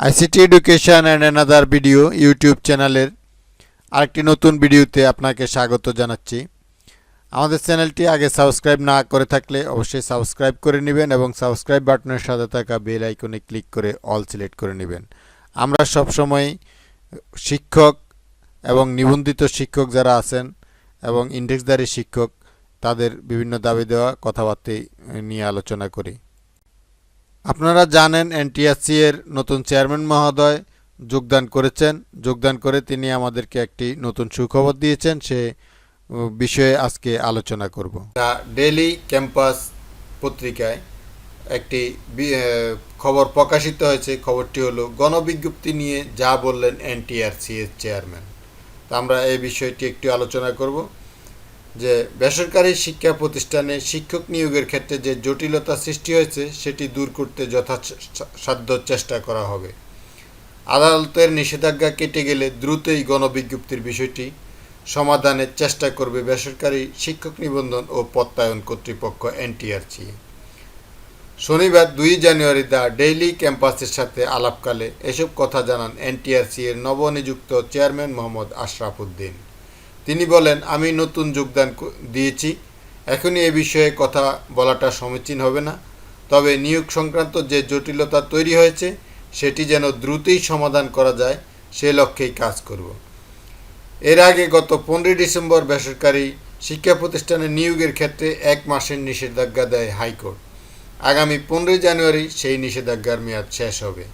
ICT education and another video YouTube চ্যানেলের আরেকটি নতুন ভিডিওতে আপনাকে স্বাগত জানাচ্ছি। আমাদের চ্যানেলটি আগে সাবস্ক্রাইব না করে থাকলে অবশ্যই সাবস্ক্রাইব করে নেবেন এবং সাবস্ক্রাইব বাটনের সাথে থাকা বেল আইকনে ক্লিক করে অল সিলেক্ট করে নেবেন। আমরা সবসময় শিক্ষক এবং নিবন্ধিত শিক্ষক যারা আছেন এবং ইন্ডেক্সধারী শিক্ষক, তাদের বিভিন্ন দাবি দেওয়া কথাবার্তা নিয়ে আলোচনা করি। আপনারা জানেন এনটিএসসি এর নতুন চেয়ারম্যান মহোদয় যোগদান করেছেন। যোগদান করে তিনি আমাদেরকে একটি নতুন সুখবর দিয়েছেন। সে বিষয়ে আজকে আলোচনা করব। ডেইলি ক্যাম্পাস পত্রিকায় একটি খবর প্রকাশিত হয়েছে। খবরটি হলো, গণবিজ্ঞপ্তি নিয়ে যা বললেন এনটিআরসি এর চেয়ারম্যান। তা আমরা এই বিষয়টি একটু আলোচনা করব। যে বেসরকারি শিক্ষা প্রতিষ্ঠানে শিক্ষক নিয়োগের ক্ষেত্রে যে জটিলতা সৃষ্টি হয়েছে, সেটি দূর করতে যথাসাধ্য চেষ্টা করা হবে। আদালতের নিষেধাজ্ঞা কেটে গেলে দ্রুতই গণবিজ্ঞপ্তির বিষয়টি সমাধানের চেষ্টা করবে বেসরকারি শিক্ষক নিবন্ধন ও প্রত্যয়ন কর্তৃপক্ষ এনটিআরসি। শনিবার দুই জানুয়ারি দা ডেইলি ক্যাম্পাসের সাথে আলাপকালে এসব কথা জানান এনটিআরসি এর নবনিযুক্ত চেয়ারম্যান মোহাম্মদ আশরাফ উদ্দিন। তিনি বলেন, আমি নতুন যোগদান দিয়েছি। এখনই এ বিষয়ে কথা বলাটা সমীচীন হবে না। তবে নিয়োগ সংক্রান্ত যে জটিলতা তৈরি হয়েছে, সেটি যেন দ্রুতই সমাধান করা যায়, সে লক্ষ্যেই কাজ করব। এর আগে গত পনেরোই ডিসেম্বর বেসরকারি শিক্ষা প্রতিষ্ঠানে নিয়োগের ক্ষেত্রে এক মাসের নিষেধাজ্ঞা দেয় হাইকোর্ট। আগামী পনেরোই জানুয়ারি সেই নিষেধাজ্ঞার মেয়াদ শেষ হবে।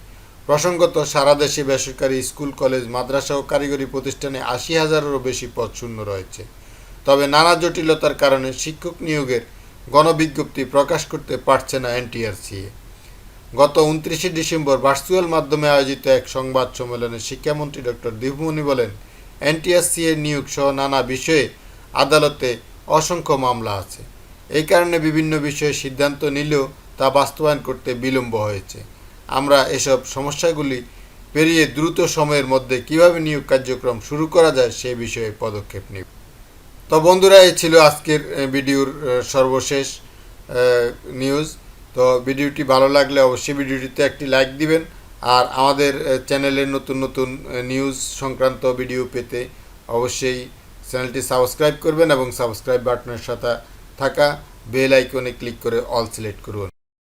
প্রসঙ্গত, সারা দেশে বেসরকারি স্কুল, কলেজ, মাদ্রাসা ও কারিগরি প্রতিষ্ঠানে আশি হাজারেরও বেশি পদ শূন্য রয়েছে। তবে নানা জটিলতার কারণে শিক্ষক নিয়োগের গণবিজ্ঞপ্তি প্রকাশ করতে পারছে না এনটিআরসিএ গত উনত্রিশে ডিসেম্বর ভার্চুয়াল মাধ্যমে আয়োজিত এক সংবাদ সম্মেলনে শিক্ষামন্ত্রী ডক্টর দীপমণি বলেন, এনটিআরসি এর নিয়োগ সহ নানা বিষয়ে আদালতে অসংখ্য মামলা আছে। এই কারণে বিভিন্ন বিষয়ে সিদ্ধান্ত নিলেও তা বাস্তবায়ন করতে বিলম্ব হয়েছে। আমরা এসব সমস্যাগুলি পেরিয়ে দ্রুত সময়ের মধ্যে কীভাবে নিয়োগ কার্যক্রম শুরু করা যায় সে বিষয়ে পদক্ষেপ নেব। তো বন্ধুরা, এই ছিল আজকের ভিডিওর সর্বশেষ নিউজ। তো ভিডিওটি ভালো লাগলে অবশ্যই ভিডিওটিতে একটি লাইক দিবেন আর আমাদের চ্যানেলের নতুন নতুন নিউজ সংক্রান্ত ভিডিও পেতে অবশ্যই চ্যানেলটি সাবস্ক্রাইব করবেন এবং সাবস্ক্রাইব বাটনের সাথে থাকা বেল আইকনে ক্লিক করে অল সিলেক্ট করুন।